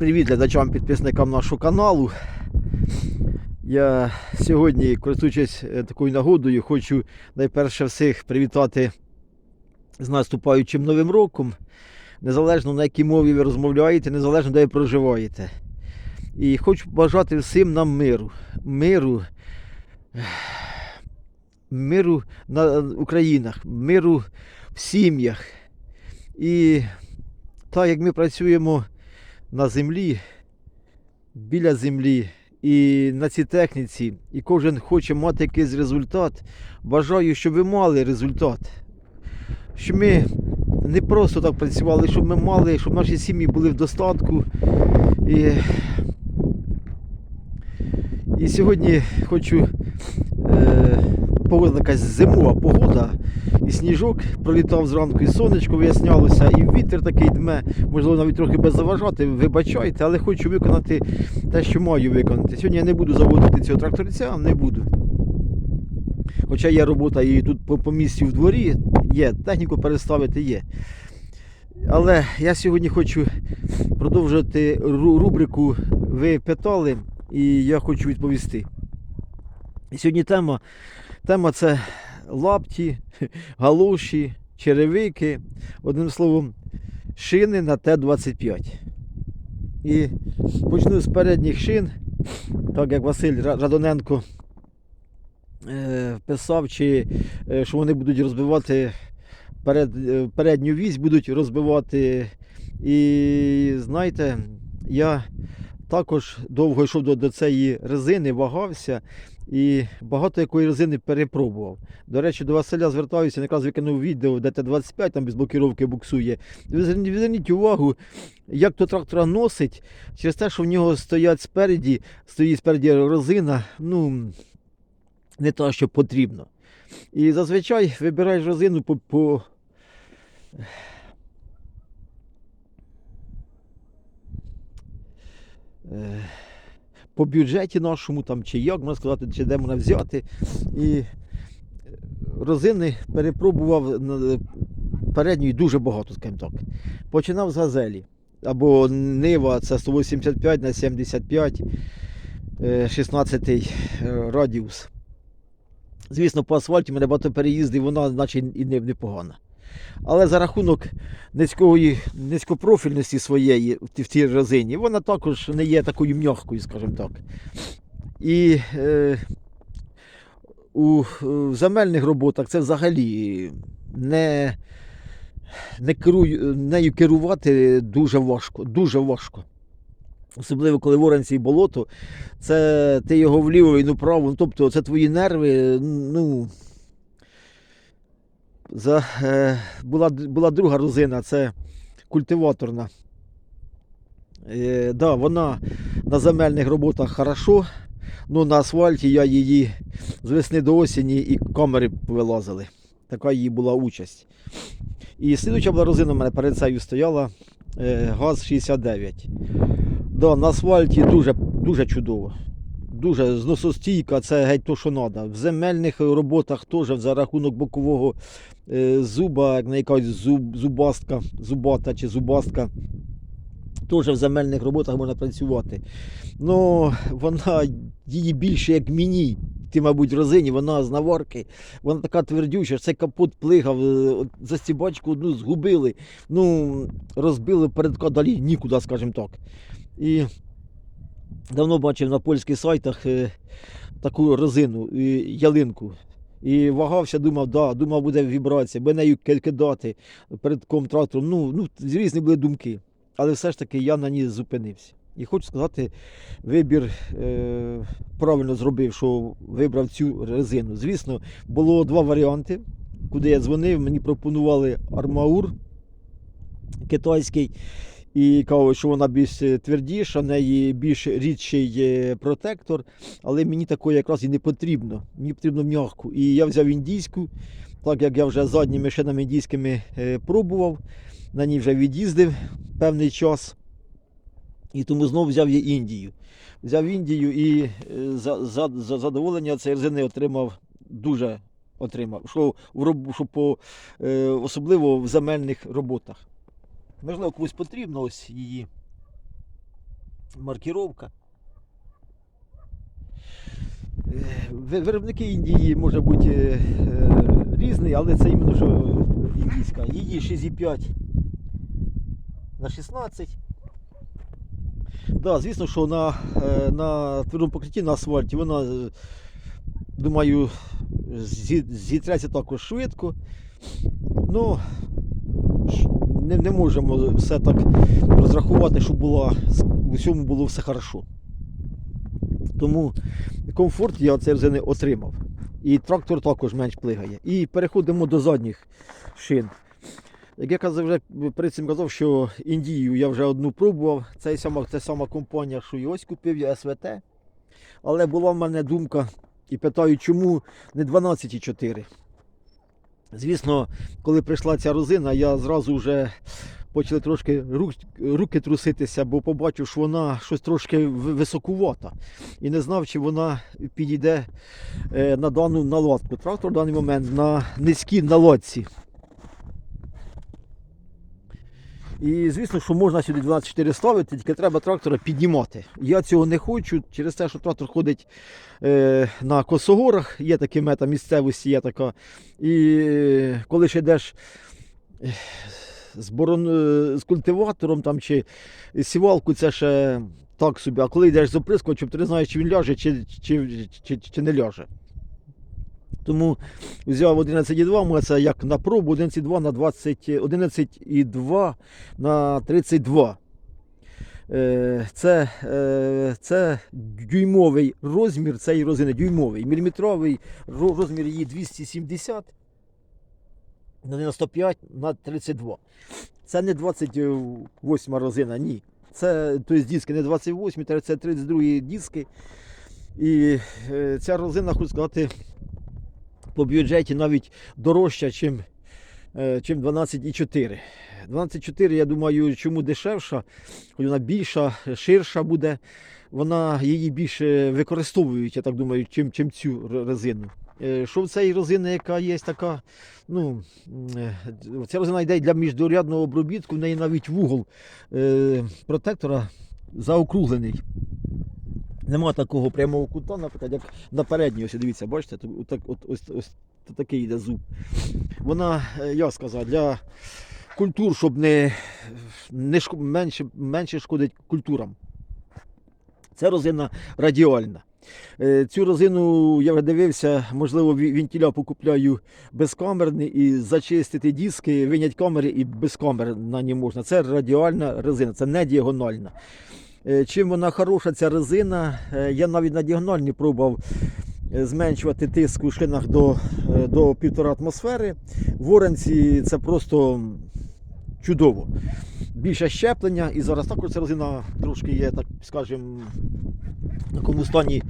Привіт глядачам, підписникам нашого каналу. Я сьогодні, користуючись е, такою нагодою, хочу найперше всіх привітати з наступаючим новим роком. Незалежно на якій мові ви розмовляєте, незалежно де ви проживаєте. І хочу бажати всім нам миру. Миру, миру на Українах, миру в сім'ях. І так як ми працюємо на землі, біля землі і на цій техніці, і кожен хоче мати якийсь результат, бажаю, щоб ви мали результат. Щоб ми не просто так працювали, щоб ми мали, щоб наші сім'ї були в достатку. І, і сьогодні хочу. Е, якась зимова погода, і сніжок пролітав зранку, і сонечко вияснялося, і вітер такий дме, можливо, навіть трохи без заважати, вибачайте, але хочу виконати те, що маю виконати. Сьогодні я не буду заводити цього тракторця, не буду. Хоча є робота і тут по, по місці в дворі, є, техніку переставити є. Але я сьогодні хочу продовжити ру- рубрику Ви питали, і я хочу відповісти. І сьогодні тема, тема це лапті, галоші, черевики, одним словом, шини на Т-25. І почну з передніх шин, так як Василь Радоненко е, писав, чи, е, що вони будуть розбивати перед, е, передню вісь, будуть розбивати. І знаєте, я також довго йшов до, до цієї резини, вагався і багато якої резини перепробував. До речі, до Василя звертаюся, якраз викинув відео, де Т-25 там без блокіровки буксує. Зверніть- увагу, як то трактора носить, через те, що в нього стоять спереді, стоїть спереді резина, ну не та, що потрібно. І зазвичай вибираєш резину по. по... по бюджеті нашому, там, чи як можна сказати, чи де можна взяти. І е, розини перепробував на- передньої дуже багато, скажімо так. Починав з газелі. Або Нива, це 185 на 75, е, 16 е, радіус. Звісно, по асфальті мене багато переїздів, вона наче і не, непогана. Але за рахунок низької, низькопрофільності своєї в в тій резині, вона також не є такою м'якою, скажімо так. І е, у е, земельних роботах це взагалі не, не керую, нею керувати дуже важко, дуже важко. Особливо, коли в і болото, це ти його вліво і вправо, ну, тобто це твої нерви, ну. За, е, була, була друга розина, це культиваторна. Е, да, вона на земельних роботах хорошо, але на асфальті я її з весни до осені і камери вилазили. Така її була участь. І слідуча була розина у мене перед цією стояла е, ГАЗ-69. Да, на асфальті дуже, дуже чудово. Дуже зносостійка, це геть то, що треба. В земельних роботах теж за рахунок бокового е, зуба, як на якась зуб, зубастка, зубата чи зубастка. Теж в земельних роботах можна працювати. Ну, вона її більше як міні. Ти, мабуть, розині, вона з наварки, вона така твердюча, цей капот плигав, е, от застібачку одну згубили, ну, розбили передка далі нікуди, скажімо так. І давно бачив на польських сайтах е, таку резину, е, ялинку. І вагався, думав, да, думав, буде вібрація, буде нею кидати перед трактором. Ну, ну, різні були думки. Але все ж таки я на ній зупинився. І хочу сказати, вибір е, правильно зробив, що вибрав цю резину. Звісно, було два варіанти, куди я дзвонив. Мені пропонували армаур китайський. І кажуть, що вона більш е, твердіша, в неї більш рідший е, протектор, але мені такої якраз і не потрібно. Мені потрібно м'яку. І я взяв індійську, так як я вже задніми шинами індійськими е, пробував, на ній вже від'їздив певний час. І тому знову взяв я Індію. Взяв Індію і за, за, за задоволення цієї резини отримав дуже отримав. Що, що по, особливо в земельних роботах. Можливо, комусь потрібно ось її маркіровка. Е, Виробники Індії може бути е, різні, але це іменно що індійська. Її 6,5 на 16. Да, звісно, що на, е, на твердому покритті на асфальті вона, думаю, зі- зітреться також швидко. Ну, не, не можемо все так розрахувати, щоб було, в усьому було все хорошо. Тому комфорт я це резини отримав. І трактор також менш плигає. І переходимо до задніх шин. Як я казав, вже перед цим казав, що Індію я вже одну пробував. Це сама, це сама компанія, що і ось купив я СВТ. Але була в мене думка і питаю, чому не 12,4. Звісно, коли прийшла ця розина, я зразу вже почали трошки руки труситися, бо побачив, що вона щось трошки високувата. І не знав, чи вона підійде е, на дану наладку. Трактор в даний момент на низькій наладці. І звісно, що можна сюди 12.4 ставити, тільки треба трактора піднімати. Я цього не хочу через те, що трактор ходить е, на косогорах, є такі мета місцевості, є така. І е, коли ще йдеш е, з, борон, е, з культиватором там, чи сівалку, це ще так собі. А коли йдеш з оприскувачем, ти не знаєш, чи він ляже, чи, чи, чи, чи не ляже. Тому взяв 11,2, ми це як на пробу 11,2 на 20, 11,2 на 32. Е, Це, е, це дюймовий розмір цієї розини, дюймовий. Міліметровий розмір її 270 на 95 на 32. Це не 28 розина, ні. Це тобто, диски не 28, це 32 диски. І е, ця розина, хочу сказати, по бюджеті навіть дорожча, чим, е, чим 12,4. 12,4, я думаю, чому дешевша, вона більша, ширша буде, вона її більше використовують, я так думаю, чим, чим цю резину. Е, Що в цій розини, яка є така, ну, е, ця розина йде для міждорядного обробітку, в неї навіть вугол протектора заокруглений. Нема такого прямого кута, наприклад, як на передній, ось дивіться, бачите, отак, от, ось, ось такий йде зуб. Вона, е, я сказав, для культур, щоб не, не менше, менше шкодить культурам. Це розина радіальна. Е, Цю розину я вже дивився, можливо, вентиля покупляю безкамерний і зачистити диски, виняти камери і без камер на ній можна. Це радіальна резина, це не діагональна. Е, Чим вона хороша, ця резина, е, я навіть на діагональні пробував е, зменшувати тиск у шинах до, до 1,5 атмосфери. В Оренці це просто чудово. Більше щеплення, і зараз також ця резина трошки є, так скажімо, в такому стані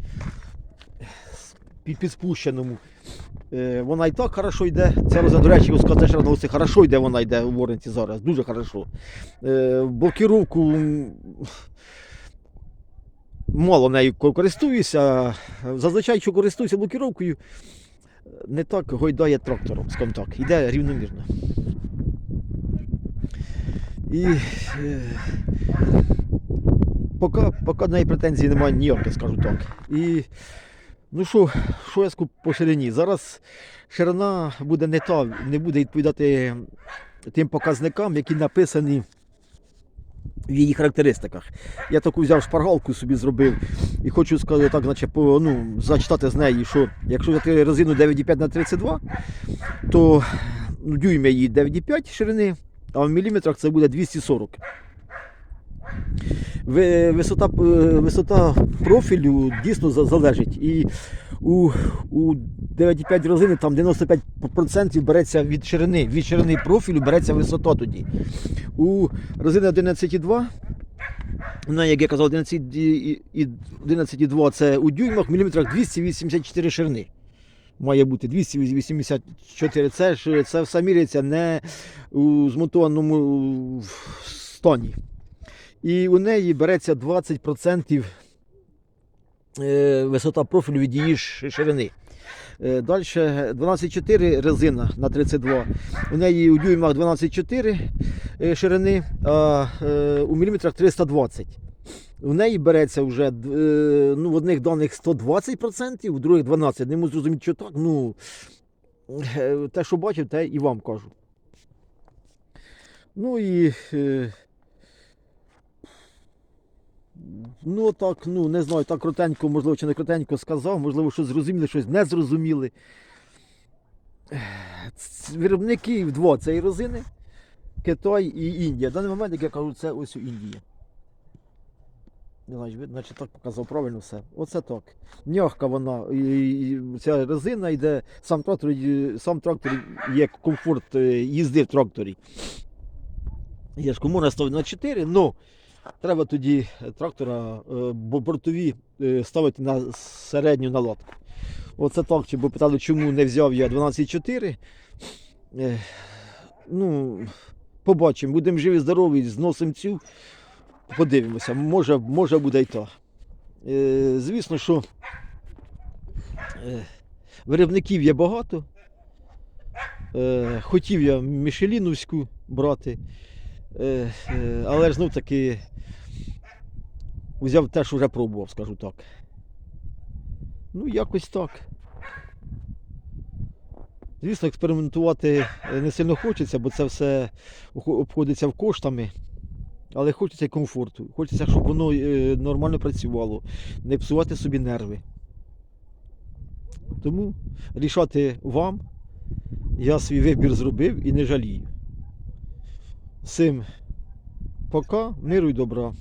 під, підспущеному. Вона і так хорошо йде. Ця резина, до речі, сказати, що хорошо йде вона йде в Оренці зараз, дуже хорошо. Блокіровку мало нею користуюся. Зазвичай, що користуюся блокіровкою, не так гойдає трактором, скажімо так, йде рівномірно. І е, поки, поки до неї претензій немає ніяких, скажу так. І ну що, що я скажу по ширині? Зараз ширина буде не та, не буде відповідати тим показникам, які написані в її характеристиках. Я таку взяв шпаргалку собі зробив і хочу сказати так, наче, по, ну, зачитати з неї, що якщо взяти резину 9,5 на 32, то ну, дюйм її 9,5 ширини, а в міліметрах це буде 240. Ви- Висота, е, висота профілю дійсно залежить. І у, у 9,5 резини там 95% береться від ширини. Від ширини профілю береться висота тоді. У резини 11,2, вона, як я казав, 11 і- і 11,2 це у дюймах, в міліметрах 284 ширини. Має бути 284. Це це все міряється не у змонтованому стані. І у неї береться 20% е, висота профілю від її ширини. Далі 12,4 резина на 32. У неї у дюймах 12,4 е, ширини, а е, у міліметрах 320. У неї береться вже е, ну, в одних даних 120%, в других 12%. Не можу зрозуміти, що так. Ну, е, те, що бачив, те і вам кажу. Ну і. Ну так, ну не знаю, так крутенько, можливо, чи не крутенько сказав, можливо, щось зрозуміли, щось не зрозуміли. Виробники вдво цієї розини Китай і Індія. В даний момент, як я кажу, це ось у Індії. Наче так показав правильно все. Оце так. М'ягка вона. І, ця резина йде, сам трактор, сам трактор є комфорт е, їзди в тракторі. Є ж кому ставити на 4, але треба тоді трактора е, бортові е, ставити на середню наладку. Оце так, чи бо питали, чому не взяв я 12,4. Е, Ну, побачимо, будемо живі, здорові, зносимо цю. Подивимося, може, може буде й то. Е, звісно, що е, виробників є багато. Е, хотів я Мішеліновську брати, е, е, але ж знов таки взяв те, що вже пробував, скажу так. Ну, якось так. Звісно, експериментувати е, не сильно хочеться, бо це все обходиться в коштами. Але хочеться комфорту. Хочеться, щоб воно е, нормально працювало, не псувати собі нерви. Тому рішати вам. Я свій вибір зробив і не жалію. Всім пока, миру й добра.